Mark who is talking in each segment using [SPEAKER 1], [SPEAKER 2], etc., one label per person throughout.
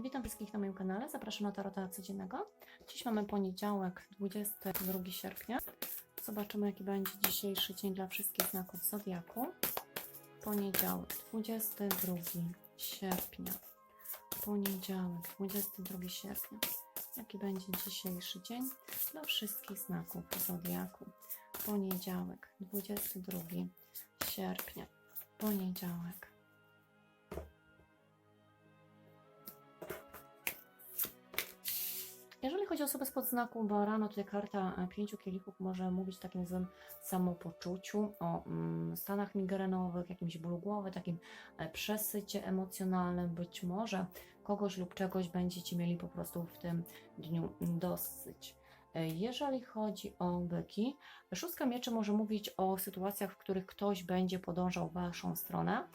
[SPEAKER 1] Witam wszystkich na moim kanale. Zapraszam na Tarota Codziennego. Dziś mamy poniedziałek, 22 sierpnia. Zobaczymy, jaki będzie dzisiejszy dzień dla wszystkich znaków Zodiaku. Poniedziałek, 22 sierpnia. Poniedziałek, 22 sierpnia. Jaki będzie dzisiejszy dzień dla wszystkich znaków Zodiaku. Poniedziałek, 22 sierpnia. Poniedziałek. Chodzi o osobę spod znaku barana, tutaj karta e, pięciu kielichów może mówić o takim złym samopoczuciu, o mm, stanach migrenowych, jakimś bólu głowy, takim e, przesycie emocjonalnym. Być może kogoś lub czegoś będziecie mieli po prostu w tym dniu dosyć. E, Jeżeli chodzi o byki, szóstka mieczy może mówić o sytuacjach, w których ktoś będzie podążał Waszą stronę.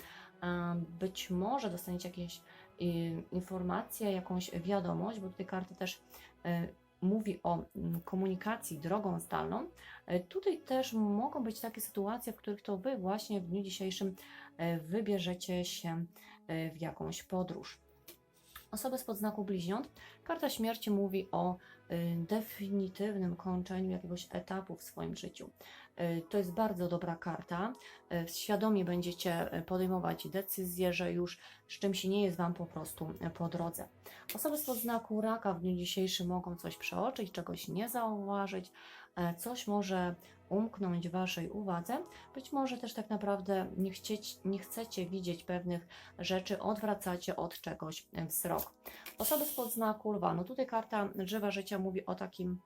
[SPEAKER 1] Być może dostaniecie jakieś y, informacje, jakąś wiadomość, bo tutaj karta też e, mówi o mm, komunikacji drogą zdalną. E, Tutaj też mogą być takie sytuacje, w których to Wy właśnie w dniu dzisiejszym wybierzecie się w jakąś podróż. Osoby spod znaku bliźniąt. Karta śmierci mówi o y, definitywnym kończeniu jakiegoś etapu w swoim życiu. Y, To jest bardzo dobra karta. Y, Świadomie będziecie y, podejmować decyzje, że już z czymś nie jest Wam po prostu po drodze. Osoby spod znaku raka w dniu dzisiejszym mogą coś przeoczyć, czegoś nie zauważyć, e, coś może umknąć Waszej uwadze. Być może też tak naprawdę nie, chcieć, nie chcecie widzieć pewnych rzeczy, odwracacie od czegoś e, wzrok. Osoby spod znaku lwa, no tutaj karta drzewa życia mówi o takim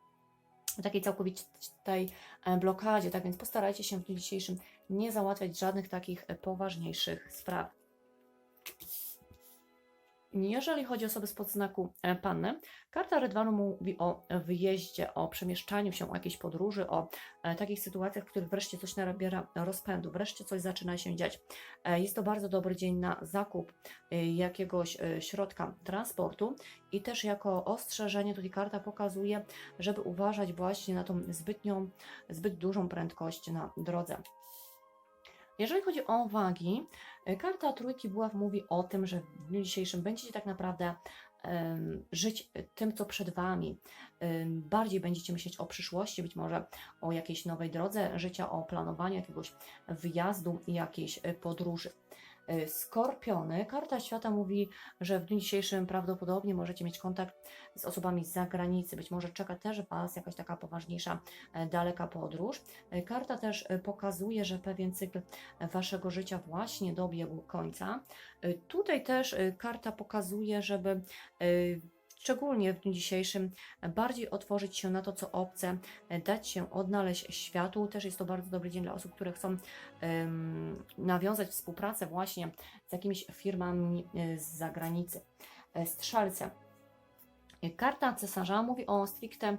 [SPEAKER 1] takiej całkowitej e, blokadzie, tak więc postarajcie się w dniu dzisiejszym nie załatwiać żadnych takich e, poważniejszych spraw. Jeżeli chodzi o osoby spod znaku e, panny, karta Rydwanu mówi o wyjeździe, o przemieszczaniu się, o jakiejś podróży, o e, takich sytuacjach, w których wreszcie coś nabiera rozpędu, wreszcie coś zaczyna się dziać. E, Jest to bardzo dobry dzień na zakup jakiegoś środka transportu i też jako ostrzeżenie tutaj karta pokazuje, żeby uważać właśnie na tą zbytnią, zbyt dużą prędkość na drodze. Jeżeli chodzi o wagi, e, karta Trójki Buław mówi o tym, że w dniu dzisiejszym będziecie tak naprawdę żyć tym, co przed Wami. Bardziej będziecie myśleć o przyszłości, być może o jakiejś nowej drodze życia, o planowaniu jakiegoś wyjazdu jakiejś e, podróży. E, Skorpiony, karta świata mówi, że w dniu dzisiejszym prawdopodobnie możecie mieć kontakt z osobami z zagranicy. Być może czeka też Was jakaś taka poważniejsza, e, daleka podróż. E, Karta też e, pokazuje, że pewien cykl Waszego życia właśnie dobiegł końca. Tutaj też karta pokazuje, żeby szczególnie w dniu dzisiejszym bardziej otworzyć się na to, co obce, dać się odnaleźć światu. Też jest to bardzo dobry dzień dla osób, które chcą nawiązać współpracę właśnie z jakimiś firmami e, z zagranicy. E, Strzelce. E, Karta cesarza mówi o stricte e,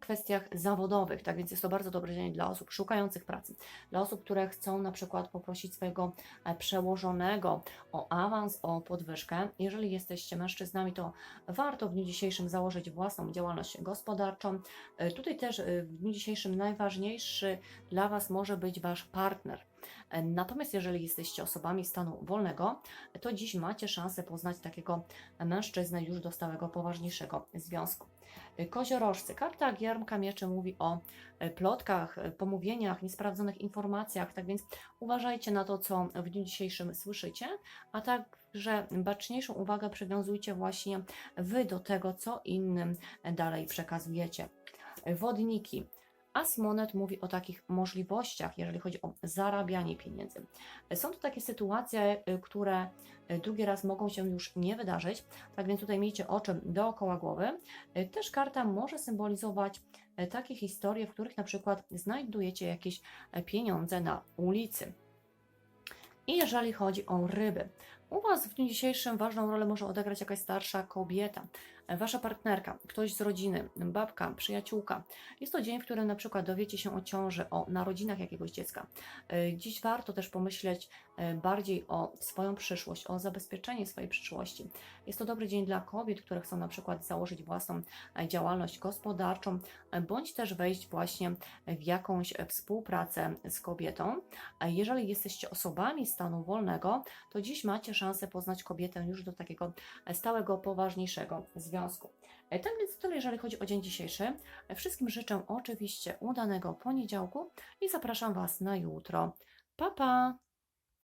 [SPEAKER 1] kwestiach zawodowych, tak więc jest to bardzo dobry dzień dla osób szukających pracy, dla osób, które chcą na przykład poprosić swojego przełożonego o awans, o podwyżkę. Jeżeli jesteście mężczyznami, to warto w dniu dzisiejszym założyć własną działalność gospodarczą. Tutaj też w dniu dzisiejszym najważniejszy dla Was może być Wasz partner. E, Natomiast jeżeli jesteście osobami stanu wolnego, to dziś macie szansę poznać takiego mężczyznę już do stałego, poważniejszego związku. E, Koziorożcy. Karta Giermka Mieczy mówi o e, plotkach, e, pomówieniach, niesprawdzonych informacjach, tak więc uważajcie na to, co w dniu dzisiejszym słyszycie, a także baczniejszą uwagę przywiązujcie właśnie Wy do tego, co innym dalej przekazujecie. E, Wodniki. Asmonet mówi o takich możliwościach, jeżeli chodzi o zarabianie pieniędzy. Są to takie sytuacje, y, które y, drugi raz mogą się już nie wydarzyć, tak więc tutaj miejcie oczy dookoła głowy. Y, Też karta może symbolizować takie historie, w których na przykład znajdujecie jakieś pieniądze na ulicy. I jeżeli chodzi o ryby, u Was w dniu dzisiejszym ważną rolę może odegrać jakaś starsza kobieta. Wasza partnerka, ktoś z rodziny, babka, przyjaciółka. Jest to dzień, w którym na przykład dowiecie się o ciąży, o narodzinach jakiegoś dziecka. E, Dziś warto też pomyśleć e, bardziej o swoją przyszłość, o zabezpieczenie swojej przyszłości. Jest to dobry dzień dla kobiet, które chcą na przykład założyć własną e, działalność gospodarczą, bądź też wejść właśnie w jakąś współpracę z kobietą. Jeżeli jesteście osobami stanu wolnego, to dziś macie szansę poznać kobietę już do takiego stałego, poważniejszego związku. E, Tak więc tyle, jeżeli chodzi o dzień dzisiejszy. E, Wszystkim życzę oczywiście udanego poniedziałku i zapraszam Was na jutro. Pa, pa!